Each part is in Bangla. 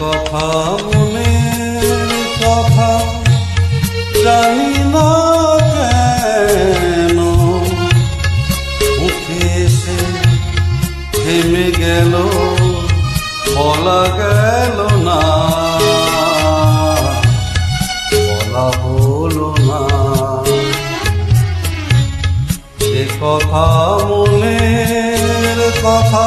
কথা মনে কথা জানি না কেন? মুখে এসে থেমে গেল, বলা গেল না। বলা হলো না। যে কথা মনের কথা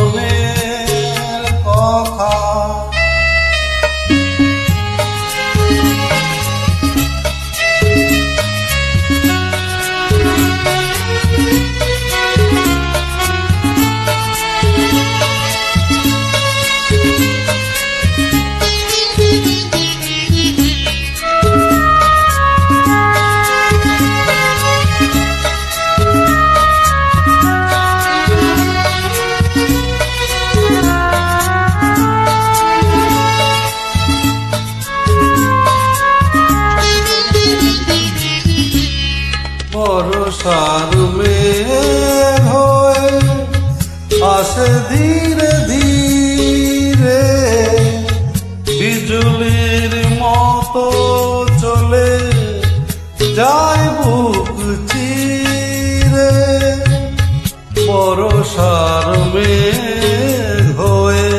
বরসার মেঘ হয়ে আসে ধীরে ধীরে। বিজুলির মতো চলে যায় বুক চিরে। বরসার মেঘ হয়ে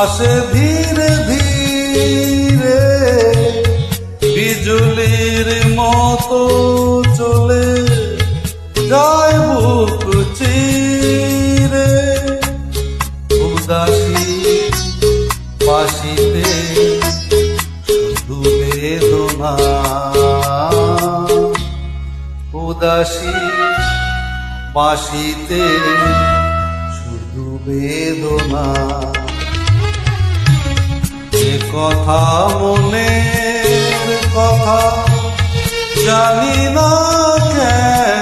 আসে ধীরে ধীরে। বুক চিরে উদাসী পাশিতে শুধু উদাসী বাসিতে শুধু বেদনা। যে কথা মনের কথা জানি না কেন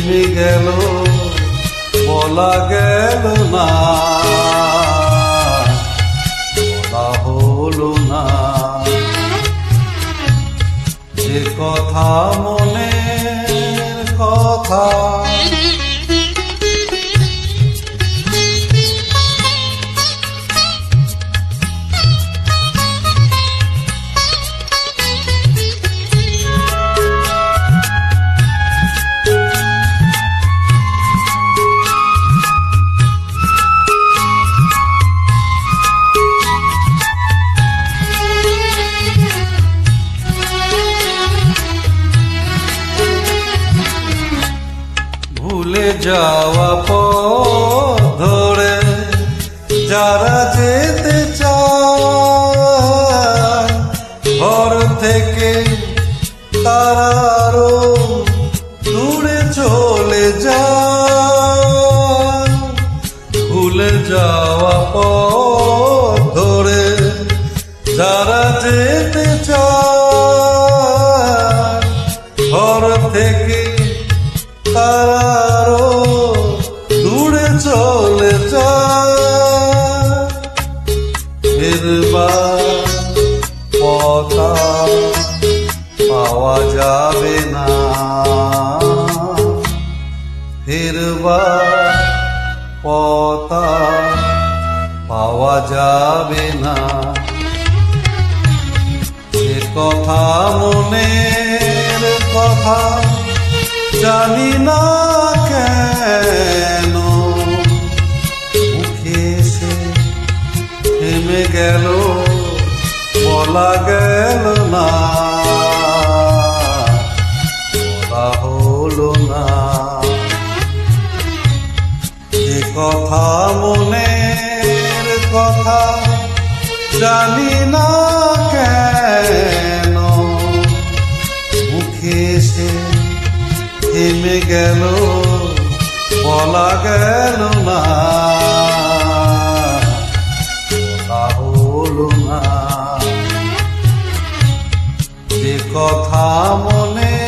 থেমে গেল বলা গেল না। বলা হলো না। যে কথা মনের কথা ভুলে যাওয়া পথ ধরে যারা যেতে চায়, ঘর থেকে তারা আরও দূরে চলে যায়। ভুলে যাওয়া পথ ধরে যারা যেতে ফিরবার পথা পাওয়া যাবে না। সে কথা মনের কথা জানি না কেন, মুখে সে থেমে গেল, বলা গেল না। কথা, মনের কথা জানি না কেন। মুখে এসে থেমে গেল, বলা গেল না। না। কথা মনে